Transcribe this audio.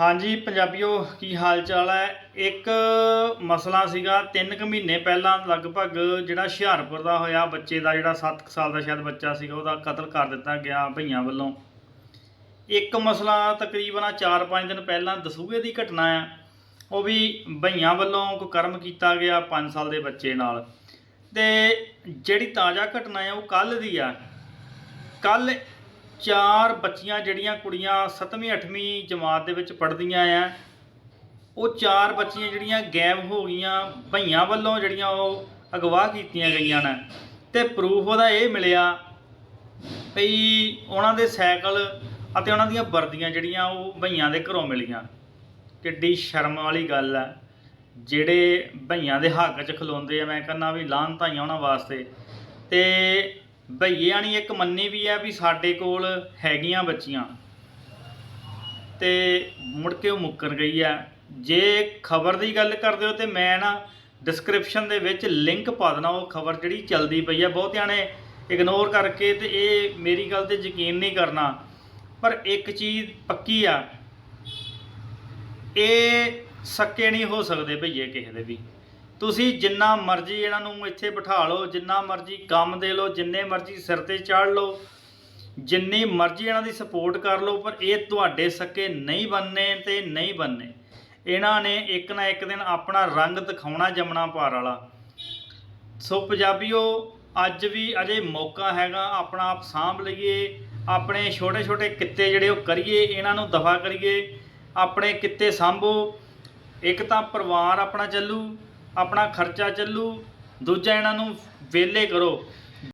ਹਾਂਜੀ, ਪੰਜਾਬੀਓ, ਕੀ ਹਾਲ ਚਾਲ ਹੈ? ਇੱਕ ਮਸਲਾ ਸੀਗਾ 3 ਕੁ ਮਹੀਨੇ ਪਹਿਲਾਂ ਲਗਭਗ ਜਿਹੜਾ ਹੁਸ਼ਿਆਰਪੁਰ ਦਾ ਹੋਇਆ, ਬੱਚੇ ਦਾ ਜਿਹੜਾ 7 ਸਾਲ ਦਾ ਸ਼ਾਇਦ ਬੱਚਾ ਸੀਗਾ, ਉਹਦਾ ਕਤਲ ਕਰ ਦਿੱਤਾ ਗਿਆ ਭਈਆਂ ਵੱਲੋਂ। ਇੱਕ ਮਸਲਾ ਤਕਰੀਬਨ 4-5 ਦਿਨ ਪਹਿਲਾਂ ਦਸੂਹੇ ਦੀ ਘਟਨਾ ਆ। ਉਹ ਵੀ ਭਈਆਂ ਵੱਲੋਂ ਕੋਈ ਕਰਮ ਕੀਤਾ ਗਿਆ 5 ਸਾਲ ਦੇ ਬੱਚੇ ਨਾਲ। ਤੇ ਜਿਹੜੀ ਤਾਜ਼ਾ ਘਟਨਾ ਆ, ਉਹ ਕੱਲ ਦੀ ਆ। ਕੱਲ ਚਾਰ ਬੱਚੀਆਂ ਜਿਹੜੀਆਂ ਕੁੜੀਆਂ 7ਵੀਂ 8ਵੀਂ ਜਮਾਤ ਦੇ ਵਿੱਚ ਪੜ੍ਹਦੀਆਂ ਆ, ਉਹ ਚਾਰ ਬੱਚੀਆਂ ਜਿਹੜੀਆਂ ਗਾਇਬ ਹੋ ਗਈਆਂ, ਭਈਆਂ ਵੱਲੋਂ ਜਿਹੜੀਆਂ ਉਹ ਅਗਵਾ ਕੀਤੀਆਂ ਗਈਆਂ ਨੇ ਤੇ ਪ੍ਰੂਫ ਉਹਦਾ ਇਹ ਮਿਲਿਆ ਭਈ ਉਹਨਾਂ ਦੇ ਸਾਈਕਲ ਅਤੇ ਉਹਨਾਂ ਦੀਆਂ ਵਰਦੀਆਂ ਜਿਹੜੀਆਂ ਉਹ ਭਈਆਂ ਦੇ ਘਰੋਂ ਮਿਲੀਆਂ। ਕਿੱਡੀ ਸ਼ਰਮ ਵਾਲੀ ਗੱਲ ਹੈ ਜਿਹੜੇ ਭਈਆਂ ਦੇ ਹੱਕ 'ਚ ਖਲੋਂਦੇ ਆ, ਮੈਂ ਕਹਿੰਦਾ ਵੀ ਲਾਹਨ ਧਾਈਆਂ ਉਹਨਾਂ ਵਾਸਤੇ ਤੇ ਭਈਆਂ ਨਹੀਂ ਇੱਕ ਮੰਨੀ ਵੀ ਆ ਵੀ ਸਾਡੇ ਕੋਲ ਹੈਗੀਆਂ ਬੱਚੀਆਂ। ਤੇ ਮੁੜ ਕੇ ਉਹ ਮੁੱਕਰ ਗਈ ਆ। ਜੇ ਖਬਰ ਦੀ ਗੱਲ ਕਰਦੇ ਹੋ ਤੇ ਮੈਂ ਨਾ ਡਿਸਕ੍ਰਿਪਸ਼ਨ ਦੇ ਵਿੱਚ ਲਿੰਕ ਪਾ ਦੇਣਾ, ਉਹ ਖਬਰ ਜਿਹੜੀ ਚੱਲਦੀ ਪਈ ਆ ਬਹੁਤਿਆਂ ਨੇ ਇਗਨੋਰ ਕਰਕੇ ਤੇ ਇਹ ਮੇਰੀ ਗੱਲ ਤੇ ਯਕੀਨ ਨਹੀਂ ਕਰਨਾ। ਪਰ ਇੱਕ ਚੀਜ਼ ਪੱਕੀ ਆ, ਇਹ ਸੱਕੇ ਨਹੀਂ ਹੋ ਸਕਦੇ ਭਈਏ ਕਿਸੇ ਦੇ ਵੀ। ਤੁਸੀਂ ਜਿੰਨਾ ਮਰਜ਼ੀ ਇਹਨਾਂ ਨੂੰ ਇੱਥੇ ਬਿਠਾ ਲਓ, ਜਿੰਨਾ ਮਰਜ਼ੀ ਕੰਮ ਦੇ ਲਓ, ਜਿੰਨੇ ਮਰਜ਼ੀ ਸਿਰ ਤੇ ਚਾੜ ਲਓ, ਜਿੰਨੀ ਮਰਜ਼ੀ ਇਹਨਾਂ ਦੀ ਸਪੋਰਟ ਕਰ ਲਓ, ਪਰ ਇਹ ਤੁਹਾਡੇ ਸਕੇ ਨਹੀਂ ਬੰਨੇ ਤੇ ਨਹੀਂ ਬੰਨੇ। ਇਹਨਾਂ ਨੇ ਇੱਕ ਨਾ ਇੱਕ ਦਿਨ ਆਪਣਾ ਰੰਗ ਦਿਖਾਉਣਾ ਜਮਣਾ ਪਾਰ ਵਾਲਾ। ਸੋ ਪੰਜਾਬੀਓ, ਅੱਜ ਵੀ ਅਜੇ ਮੌਕਾ ਹੈਗਾ, ਆਪਣਾ ਆਪ ਸਾਂਭ ਲਈਏ, ਆਪਣੇ ਛੋਟੇ ਛੋਟੇ ਕਿੱਤੇ ਜਿਹੜੇ ਉਹ ਕਰੀਏ, ਇਹਨਾਂ ਨੂੰ ਦਫਾ ਕਰੀਏ, ਆਪਣੇ ਕਿੱਤੇ ਸਾਂਭੋ। ਇੱਕ ਤਾਂ ਪਰਿਵਾਰ ਆਪਣਾ ਚੱਲੂ ਆਪਣਾ ਖਰਚਾ ਚੱਲੂ ਦੂਜਾ ਇਹਨਾਂ ਨੂੰ ਵਿਹਲੇ ਕਰੋ।